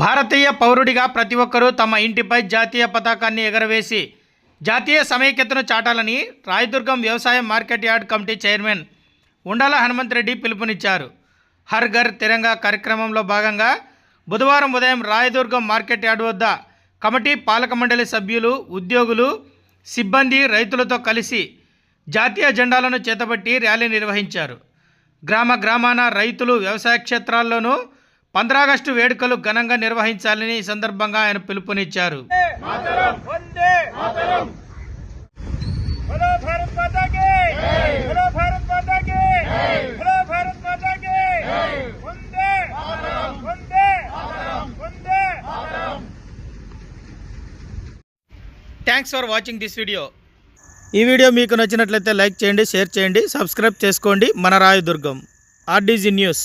భారతీయ పౌరుడిగా ప్రతి ఒక్కరూ తమ ఇంటిపై జాతీయ పతాకాన్ని ఎగరవేసి జాతీయ సమైక్యతను చాటాలని రాయదుర్గం వ్యవసాయ మార్కెట్ యార్డ్ కమిటీ చైర్మన్ ఉండాల హనుమంత్ రెడ్డి పిలుపునిచ్చారు. హర్ ఘర్ తిరంగా కార్యక్రమంలో భాగంగా బుధవారం ఉదయం రాయదుర్గం మార్కెట్ యార్డ్ వద్ద కమిటీ పాలక మండలి సభ్యులు ఉద్యోగులు సిబ్బంది రైతులతో కలిసి జాతీయ జెండాలను చేతబట్టి ర్యాలీ నిర్వహించారు. గ్రామ గ్రామాన రైతులు వ్యవసాయ క్షేత్రాల్లోనూ పంద్రాగస్టు వేడుకలు ఘనంగా నిర్వహించాలని ఈ సందర్భంగా ఆయన పిలుపునిచ్చారు. Thanks for watching this video ఈ వీడియో మీకు నచ్చినట్లయితే లైక్ చేయండి షేర్ చేయండి సబ్స్క్రైబ్ చేసుకోండి. మన రాయదుర్గం ఆర్డీజీ న్యూస్.